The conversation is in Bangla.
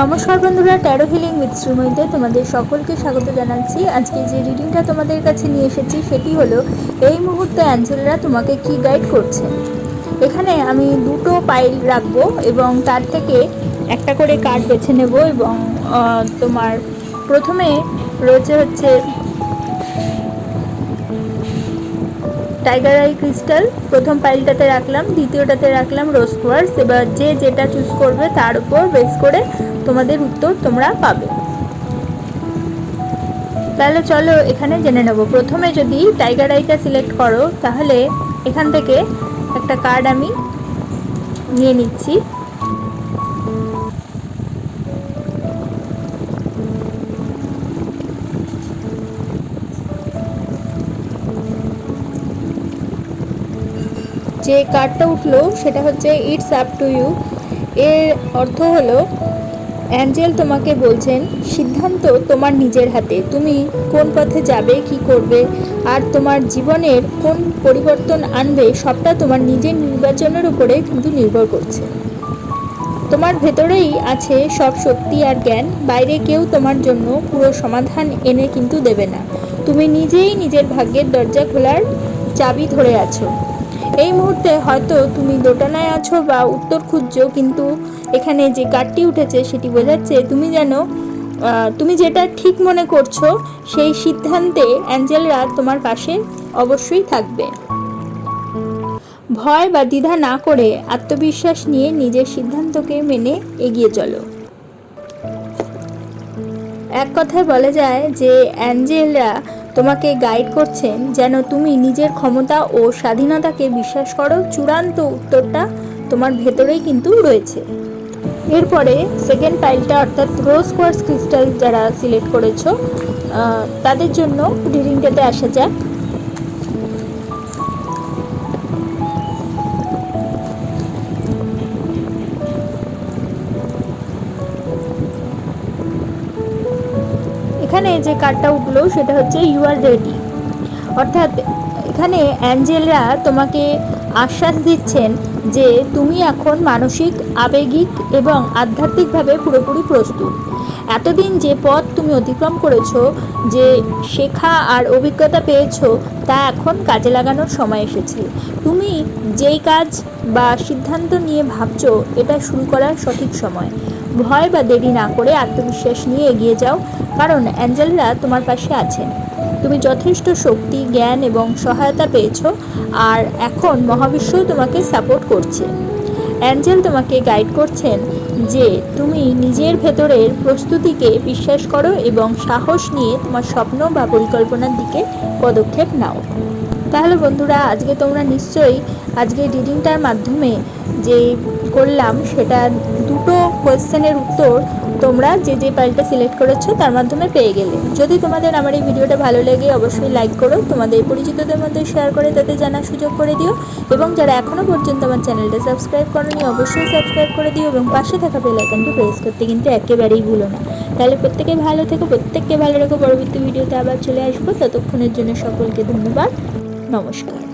নমস্কার বন্ধুরা ট্যারো হিলিং উইথ শ্রীময়ীতে তোমাদের সকলকে স্বাগত জানাচ্ছি। আজকে যে রিডিংটা তোমাদের কাছে নিয়ে এসেছি, সেটি হলো, এই মুহূর্তে অ্যাঞ্জেলরা তোমাকে কি গাইড করছে? এখানে আমি দুটো পাইল রাখব এবং তার থেকে একটা করে কার্ড বেছে নেব এবং তোমার প্রথমে রয়েছে হচ্ছে টাইগার আই ক্রিস্টাল প্রথম পাইলটাতে রাখলাম, দ্বিতীয়টাতে রাখলাম রোজ কোয়ার্স এবার যে যেটা চুজ করবে তার উপর বেস করে তোমাদের উত্তর তোমরা পাবে। তাহলে চলো এখানে জেনে নেব। প্রথমে যদি টাইগার আইটা সিলেক্ট করো, তাহলে এখান থেকে একটা কার্ড আমি নিয়ে নিচ্ছি। যে কার্ডটা উঠল সেটা হচ্ছে ইটস আপ টু ইউ এর অর্থ হলো অ্যাঞ্জেল তোমাকে বলছেন, সিদ্ধান্ত তোমার নিজের হাতে। তুমি কোন পথে যাবে, কি করবে, আর তোমার জীবনের কোন পরিবর্তন আনবে, সবটা তোমার নিজের নির্বাচনের উপরে কিন্তু নির্ভর করছে। তোমার ভেতরেই আছে সব শক্তি আর জ্ঞান, বাইরে কেউ তোমার জন্য পুরো সমাধান এনে কিন্তু দেবে না। তুমি নিজেই নিজের ভাগ্যের দরজা খোলার চাবি ধরে আছো। এই মুহূর্তে হয়তো তুমি দোটানায় আছো বা উত্তর খুঁজছো, কিন্তু এখানে যে কার্ডটি উঠেছে সেটি বোঝাচ্ছে তুমি যেন তুমি যেটা ঠিক মনে করছ সেই সিদ্ধান্তে অ্যাঞ্জেলরা তোমার পাশে অবশ্যই থাকবে। ভয় বা দ্বিধা না করে আত্মবিশ্বাস নিয়ে নিজের সিদ্ধান্তকে মেনে এগিয়ে চলো। এক কথায় বলা যায় যে অ্যাঞ্জেলরা তোমাকে গাইড করছেন যেন তুমি নিজের ক্ষমতা ও স্বাধীনতাকে বিশ্বাস করো। চূড়ান্ত উত্তরটা তোমার ভেতরেই কিন্তু রয়েছে। এরপরে সেকেন্ড পাইলটা অর্থাৎ রোজ কোয়ার্স ক্রিস্টাল যারা সিলেক্ট করেছ তাদের জন্য রিডিংটাতে আসা যাক। এখানে যে কার্ডটা উঠল সেটা হচ্ছে ইউ আর রেডি অর্থাৎ এখানে অ্যাঞ্জেলরা তোমাকে আশ্বাস দিচ্ছেন যে তুমি এখন মানসিক, আবেগিক এবং আধ্যাত্মিকভাবে পুরোপুরি প্রস্তুত। এতদিন যে পথ তুমি অতিক্রম করেছ, যে শেখা আর অভিজ্ঞতা পেয়েছ, তা এখন কাজে লাগানোর সময় এসেছে। তুমি যেই কাজ বা সিদ্ধান্ত নিয়ে ভাবছ, এটা শুরু করার সঠিক সময়। ভয় বা দেরি না করে আত্মবিশ্বাস নিয়ে এগিয়ে যাও, কারণ অ্যাঞ্জেলরা তোমার পাশে আছেন। তুমি যথেষ্ট শক্তি, জ্ঞান এবং সহায়তা পেয়েছ, আর এখন মহাবিশ্ব তোমাকে সাপোর্ট করছে। অ্যাঞ্জেল তোমাকে গাইড করছেন যে তুমি নিজের ভেতরের প্রস্তুতিকে বিশ্বাস করো এবং সাহস নিয়ে তোমার স্বপ্ন বা পরিকল্পনার দিকে পদক্ষেপ নাও। তাহলে বন্ধুরা, আজকে তোমরা নিশ্চয়ই আজকে রিডিংটার মাধ্যমে যে করলাম, সেটা কোয়েশ্চেনের উত্তর তোমরা যে যে পাইলটা সিলেক্ট করেছ তার মাধ্যমে পেয়ে গেলে। যদি তোমাদের আমার এই ভিডিওটা ভালো লাগে, অবশ্যই লাইক করো, তোমাদের পরিচিতদের মধ্যে শেয়ার করে তাদের জানার সুযোগ করে দিও, এবং যারা এখনও পর্যন্ত আমার চ্যানেলটা সাবস্ক্রাইব করোনি, অবশ্যই সাবস্ক্রাইব করে দিও, এবং পাশে থাকা বেল আইকনটি প্রেস করতে কিন্তু একেবারেই ভুলো না। তাহলে প্রত্যেকে ভালো থেকো, প্রত্যেককে ভালো রেখো, পরবর্তী ভিডিওতে আবার চলে আসব। ততক্ষণের জন্য সকলকে ধন্যবাদ, নমস্কার।